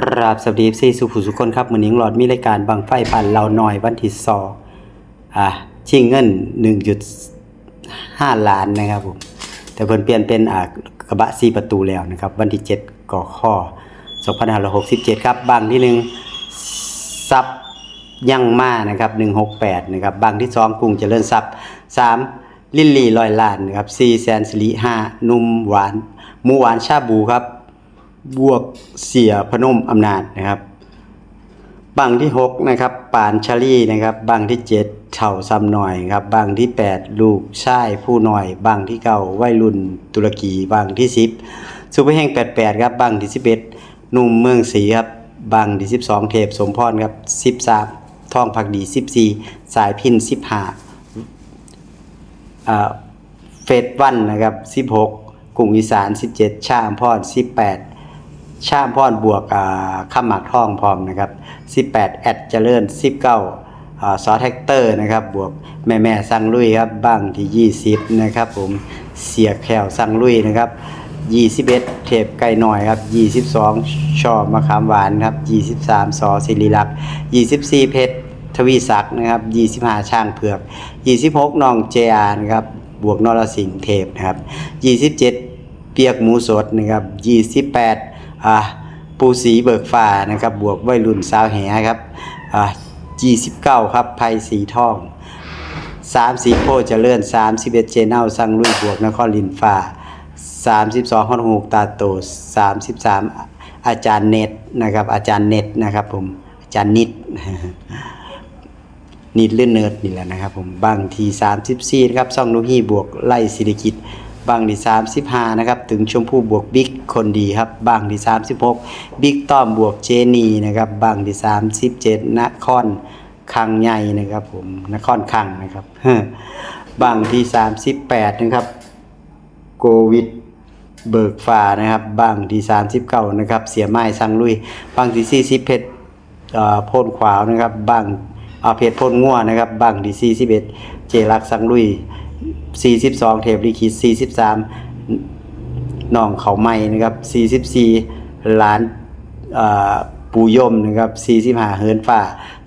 ครับสวัสดีซีสุผู้สุคนครับมือนี้งหลอดมีรายการบังไฟปันเราหน่อยวันที่สองอ่าชิงเงิน1.5ล้านนะครับผมแต่เพิ่นเปลี่ยนเป็นอ่ากระบะ4ประตูแล้วนะครับ วันที่7ก่อข้อ2567ครับบางที่หนึ่งซับยั่งมานะครับ168นะครับบางที่2กรุงเจริญทรัพย์3ลิลลี่ร้อยล้านนะครับ4แสนสิริ5นุ่มหวานหมูหวานชาบูครับ บวกเสียพนมอำนาจนะครับ บังที่ 6 นะครับปานชาลีนะครับ บังที่ 7เถ่าซ้ำหน่อยครับ บังที่ 8 ลูกชายผู้หน่อย บังที่เก้าวัยรุ่นตุรกี บังที่ 10ซูเปอร์แห่ง88 ครับ บังที่ 11 หนุ่มเมืองศรีครับ บังที่ 12 เทพสมพรครับ 13 ท่องผักดี 14 สายพิน 15อ่าเฟสวันนะครับ 16กรุงอีสาน 17 ชาอำพร 18 ชาอำพรบวกข้ามหมากท่องพร้อมนะครับ18 แอดเจริญ 19อ่าซอแท็กเตอร์นะครับ บวกแม่แม่สั่งลุยครับบ้างที่ 20 นะครับผมเสียแขวสั่งลุยนะครับ 21 เทปไก่หน่อยครับ 22 ชอมะขามหวานครับ 23สอศิริลักษ์24 เพชรทวีศักดิ์นะครับ 25 ช่างเผือก 26น้องเจอานะครับ บวกนรสิงห์เทพนะครับ 27 เปียกหมูสดนะครับ 28 อ่าปูสีเบิกฟ้านะครับ บวกวัยรุ่นสาวแหครับอ่า29ครับไพสีทอง30โพเจริญ31เจนเน่าสังลุยบวกนครลินฟ้า32ฮอนฮูกตาโต33อาจารย์เน็ตนะครับ อาจารย์เน็ตนะครับ ผมอาจารย์นิดนิดเลื่อนเนิร์ดนี่แหละนะครับ ผมบางที34นะครับซ่องนุฮีบวกไล่ศิริกิจ บางที่35นะครับถึงชมพู่บวกบิ๊กคนดีครับบางที่36บิ๊กต้อมบวกเจนีนะครับบางที่37นครคังใหญ่นะครับผมนครคังนะครับบางที่38นะครับโควิดเบิกฟ้านะครับบางที่39นะครับเสียไม้สังลุยบางที่40เพชรเอ่อโพ่นขวาวนะครับบางอาเพชรพ่นงัวนะครับบางที่41เจรักสังลุย 42 เทพลิขิต43น้องเขาใหม่นะครับ44ล้านเอ่อปูย่มนะครับ45เฮิร์นฝ้า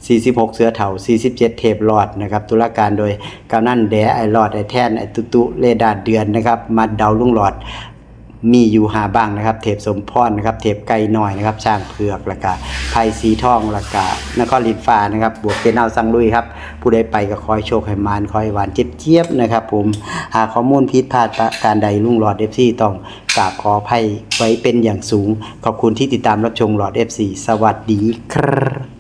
46 เสือเถา47 เทปหลอดนะครับตุลาการโดยกำนันแดไอหลอดไอแท่นไอตุตุเลดาเดือนนะครับมาเดาลุงหลอด มีอยู่หาบ้างนะครับ เทปสมพรนะครับ เทปไก่หน้อยนะครับช่างเผือกแล้วก็ไพสีทองแล้วก็นครลินฟ้านะครับ บวกเป็นเอาสังลุยครับ ผู้ใดไปก็คอยโชคให้มานคอยหวานเจี๊ยบนะครับ ผมหากข้อมูลผิดพลาดประการใดลุงหลอด FC ต้องกราบขออภัยไว้เป็นอย่างสูง ขอบคุณที่ติดตามรับชมหลอด FC สวัสดีครับ